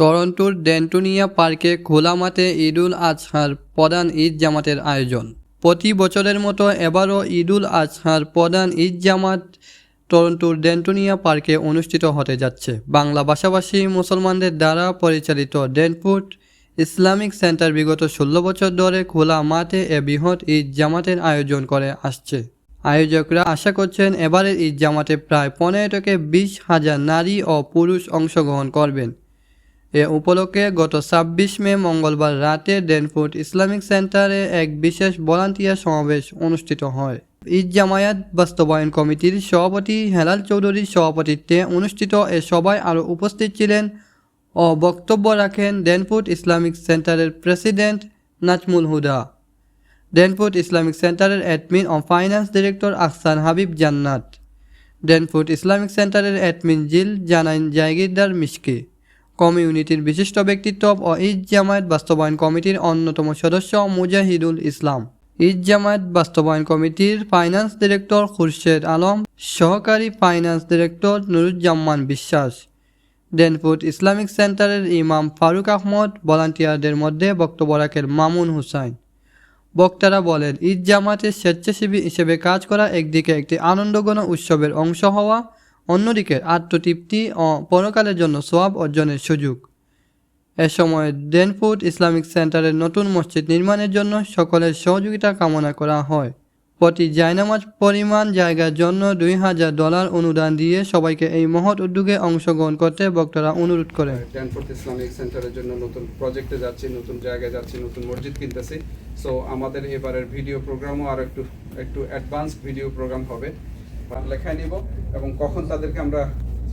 টরন্টোর ডেন্টোনিয়া পার্কে খোলা মাঠে ঈদুল আজহার প্রধান ঈদ জামাতের আয়োজন। প্রতি বছরের মতো এবারও ঈদুল আজহার প্রধান ঈদ জামাত টরন্টোর ডেন্টোনিয়া পার্কে অনুষ্ঠিত হতে যাচ্ছে। বাংলা ভাষাভাষী মুসলমানদের দ্বারা পরিচালিত ডেনফুট ইসলামিক সেন্টার বিগত ষোলো বছর ধরে খোলা মাঠে এ বৃহৎ ঈদ জামাতের আয়োজন করে আসছে। আয়োজকরা আশা করছেন এবারের ঈদ জামাতে প্রায় পনেরো থেকে বিশ হাজার নারী ও পুরুষ অংশগ্রহণ করবেন। এ উপলক্ষে গত ছাব্বিশ মে মঙ্গলবার রাতে ডেনফোর্ট ইসলামিক সেন্টারে এক বিশেষ ভলান্টিয়ার সমাবেশ অনুষ্ঠিত হয়। ঈদ জামায়াত বাস্তবায়ন কমিটির সভাপতি হেলাল চৌধুরীর সভাপতিত্বে অনুষ্ঠিত এ সভায় আরও উপস্থিত ছিলেন ও বক্তব্য রাখেন ডেনফোর্ট ইসলামিক সেন্টারের president Nazmul Huda. Denford Islamic সেন্টারের অ্যাডমিন ও finance director Ahsan Habib Jannat. Denford Islamic সেন্টারের অ্যাডমিন জিল জানাইন জায়গিরদার মিশকি। কমিউনিটির বিশিষ্ট ব্যক্তিত্ব ও ঈদ জামায়াত বাস্তবায়ন কমিটির অন্যতম সদস্য মুজাহিদুল ইসলাম। ঈদ জামায়াত বাস্তবায়ন কমিটির ফাইন্যান্স ডিরেক্টর খুরশেদ আলম, সহকারী ফাইন্যান্স ডিরেক্টর নুরুজ্জামান বিশ্বাস ডেনফোর্ট ইসলামিক সেন্টারের ইমাম ফারুক আহমদ, ভলান্টিয়ারদের মধ্যে বক্তব্য রাখেন মামুন হুসাইন। বক্তারা বলেন, ঈদ জামাতের স্বেচ্ছাসেবী হিসেবে কাজ করা একদিকে একটি আনন্দঘন উৎসবের অংশ হওয়া অন্যদিকে আত্মতৃপ্তি ও পরকালের জন্য সোয়াব অর্জনের সুযোগ। এ সময় ডেনফুড ইসলামিক সেন্টারের নতুন মসজিদ নির্মাণের জন্য সকলের সহযোগিতা কামনা করা হয়। প্রতি জায়নামাজ পরিমাণ জায়গার জন্য দুই হাজার ডলার অনুদান দিয়ে সবাইকে এই মহৎ উদ্যোগে অংশগ্রহণ করতে বক্তারা অনুরোধ করেন। ড্যানফোর্থ ইসলামিক সেন্টারের জন্য নতুন প্রজেক্টে যাচ্ছি, নতুন জায়গায় যাচ্ছি, নতুন মসজিদ কিনতেছি। সো আমাদের এবারের ভিডিও প্রোগ্রামও আর একটু একটু অ্যাডভান্স ভিডিও প্রোগ্রাম হবে। লেখায় নিব এবং কখন তাদেরকে আমরা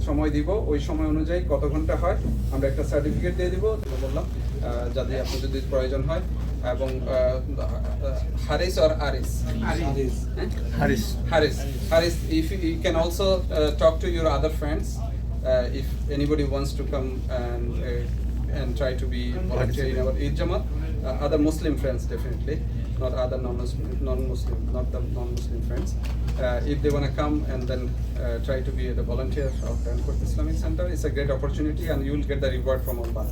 সময় দিব ওই সময় অনুযায়ী কত ঘণ্টা হয় আমরা একটা সার্টিফিকেট দিয়ে দিব। বললাম যাতে আপনার যদি প্রয়োজন হয়। এবং হারিস অর আরিস? হ্যাঁ? Haris. Haris. Haris. If you can also talk to your other friends if anybody wants to come and try to be volunteer in our is other Muslim friends definitely not other non-Muslim, non-Muslim, not the non-Muslim friends. Uh, if they want to come and then uh, try to be the volunteer of Danforth Islamic Center, it's a great opportunity and you will get the reward from Allah.